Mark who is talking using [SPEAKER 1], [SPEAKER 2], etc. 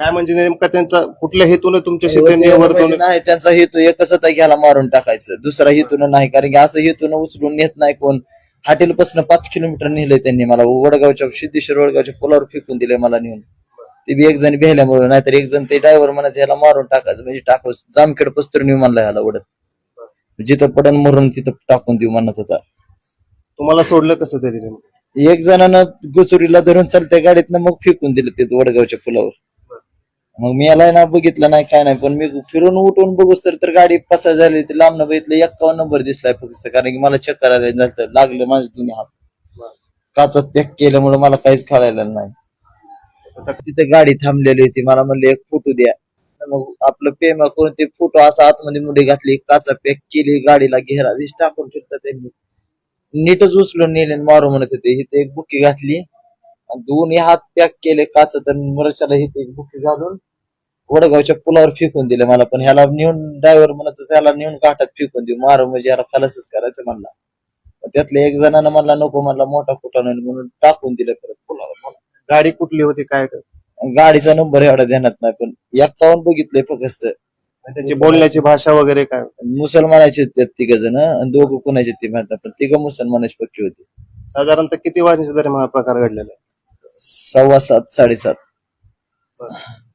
[SPEAKER 1] काय म्हणजे नेमका त्यांचा कुठल्या हेतून तुमच्याशी
[SPEAKER 2] म्हणजे
[SPEAKER 1] त्यांनी वर्तवणूक
[SPEAKER 2] नाही त्यांचा हेतू एकच होता की ह्याला मारून टाकायचं. दुसरा हेतून नाही कारण की असं हेतून उचलून नेत नाही कोण. हॉटेल पासून पाच किलोमीटर नेलंय त्यांनी मला. वडगावच्या सिद्धेश्वर वडगावच्या पुलावर फेकून दिले मला नेऊन. ते बी एक जण भेल्यामुळे नाहीतर एक जण ते ड्रायव्हर म्हणायचं ह्याला मारून टाकायचं. म्हणजे टाकू जामखेड पस्तर नेऊ म्हणला ह्याला वडत. जिथं पडन मरून तिथं टाकून देऊ म्हणत होता.
[SPEAKER 1] तुम्हाला सोडलं कसं तरी?
[SPEAKER 2] एक जणानं गुचुरीला धरून चालत्या गाडीतनं मग फेकून दिलं ते वडगावच्या पुलावर. मग मी याला ना बघितलं नाही काय नाही पण मी फिरून उठून बघूस तर तर गाडी पसार झाली ते लांब बघितलं एक्कावन्न नंबर दिसलाय फक्त कारण की मला चक्कर आले झालं लागलं माझे दोन्ही हात. काचात पॅक केल्यामुळे मला काहीच कळायला नाही. तिथे गाडी थांबलेली होती मला म्हणले एक फोटो द्या. मग आपलं पेमा करून ते फोटो असा आतमध्ये मुठी घातली काचा पॅक केली गाडीला घेरा दिस टाकून ठेवतात त्यांनी. नीटच उचलून नेले मारू म्हणत होते. इथे एक बुकी घातली दोन्ही हात पॅक केले काच तर मरशाला इथे एक बुकी घालून वडगावच्या पुलावर फेकून दिले मला. पण ह्याला नेऊन ड्रायव्हर म्हणत त्याला नेऊन घाटात फेकून देऊ. मारू म्हणजे ह्याला खलासच करायचं म्हणला. त्यातल्या एक जणांना म्हणला नको म्हणला मोठा कुठा नाही म्हणून टाकून दिलं परत पुलावर.
[SPEAKER 1] गाडी कुठली होती काय
[SPEAKER 2] गाडीचा नंबर एवढा ध्यानात नाही पण एक्कावन्न बघितलंय फक्त.
[SPEAKER 1] त्यांची बोलण्याची भाषा वगैरे काय
[SPEAKER 2] मुसलमानाचे होते तिघ जण आणि दोघं कोणाचे ते नाही पण तिघ मुसलमानाचे पक्की होते.
[SPEAKER 1] साधारणतः किती दरम्यान हा प्रकार घडलेला आहे?
[SPEAKER 2] सव्वा सात साडेसात.